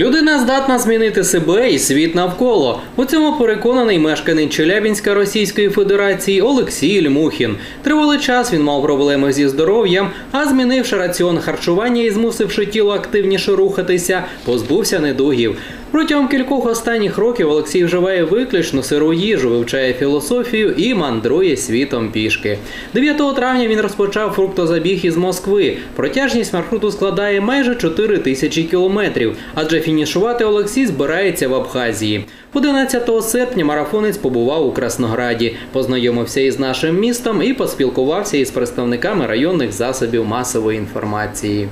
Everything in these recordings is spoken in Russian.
Людина здатна змінити себе і світ навколо. У цьому переконаний мешканець Челябінська Російської Федерації Олексій Льмухін. Тривалий час він мав проблеми зі здоров'ям, а змінивши раціон харчування і змусивши тіло активніше рухатися, позбувся недугів. Протягом кількох останніх років Олексій вживає виключно сиру їжу, вивчає філософію і мандрує світом пішки. 9 травня він розпочав фруктозабіг із Москви. Протяжність маршруту складає майже 4 тисячі кілометрів, адже фінішувати Олексій збирається в Абхазії. 11 серпня марафонець побував у Краснограді, познайомився із нашим містом і поспілкувався із представниками районних засобів масової інформації.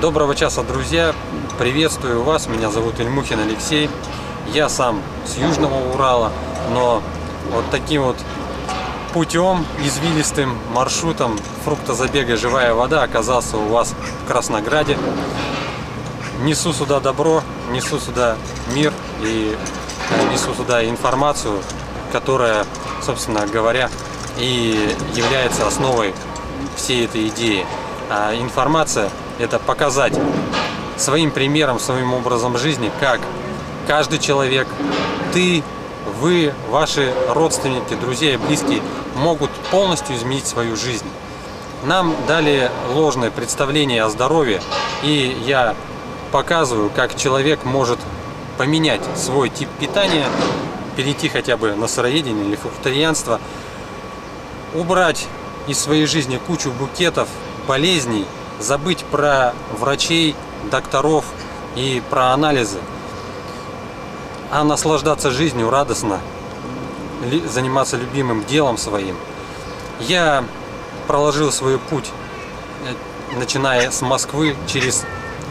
Доброго часа, друзья! Приветствую вас, меня зовут Ильмухин Алексей. Я сам с Южного Урала, но вот таким вот путем, извилистым маршрутом фруктозабега «Живая вода» оказался у вас в Краснограде. Несу сюда добро, несу сюда мир и несу сюда информацию, которая, собственно говоря, и является основой всей этой идеи. А информация – это показать своим примером, своим образом жизни, как каждый человек, ты, вы, ваши родственники, друзья и близкие могут полностью изменить свою жизнь. Нам дали ложное представление о здоровье, и я показываю, как человек может поменять свой тип питания, перейти хотя бы на сыроедение или фрукторианство, убрать из своей жизни кучу букетов, болезней, забыть про врачей, докторов и про анализы, а наслаждаться жизнью радостно, заниматься любимым делом своим. Я проложил свой путь, э, начиная с Москвы, через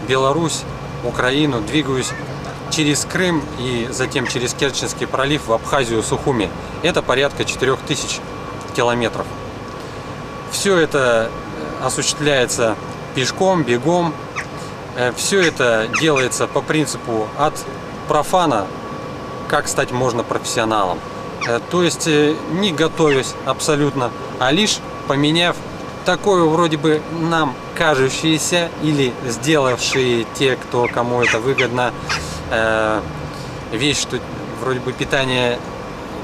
Беларусь, Украину, двигаюсь через Крым и затем через Керченский пролив в Абхазию, Сухуми. Это порядка 4000 километров. Все это э, осуществляется пешком, бегом. Все это делается по принципу от профана, как стать можно профессионалом. Э, То есть э, не готовясь абсолютно, а лишь поменяв такое вроде бы нам кажущееся или сделавшие те, кто кому это выгодно, э, вещь, что вроде бы питание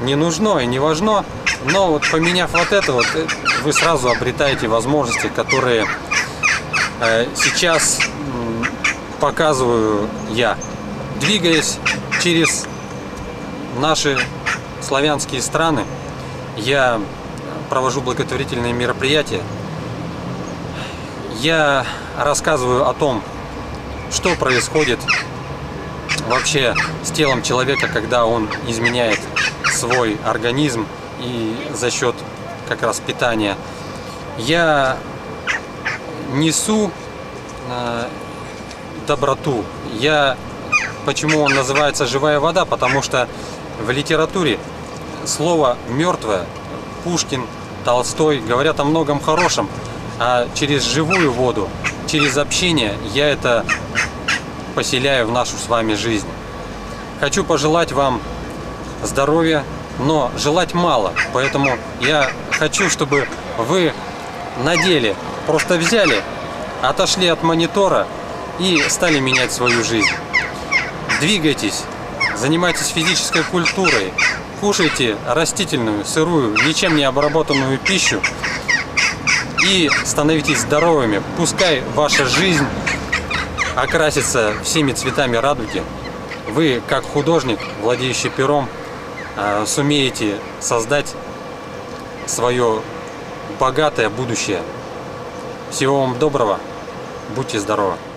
не нужно и не важно, но вот поменяв вот это вот, э, вы сразу обретаете возможности, которые э, сейчас м, показываю я, двигаясь через наши славянские страны, я провожу благотворительные мероприятия. Я рассказываю о том, что происходит вообще с телом человека, когда он изменяет свой организм и за счет как раз питания. Я несу э, доброту. Я почему он называется живая вода? Потому что в литературе слово мертвое, Пушкин, Толстой говорят о многом хорошем, а через живую воду, через общение я это поселяю в нашу с вами жизнь. Хочу пожелать вам здоровья, но желать мало, поэтому я хочу, чтобы вы на деле просто взяли, отошли от монитора и стали менять свою жизнь. Двигайтесь, занимайтесь физической культурой, кушайте растительную, сырую, ничем не обработанную пищу и становитесь здоровыми. Пускай ваша жизнь окрасится всеми цветами радуги. Вы, как художник, владеющий пером, э, сумеете создать свое богатое будущее. Всего вам доброго, будьте здоровы!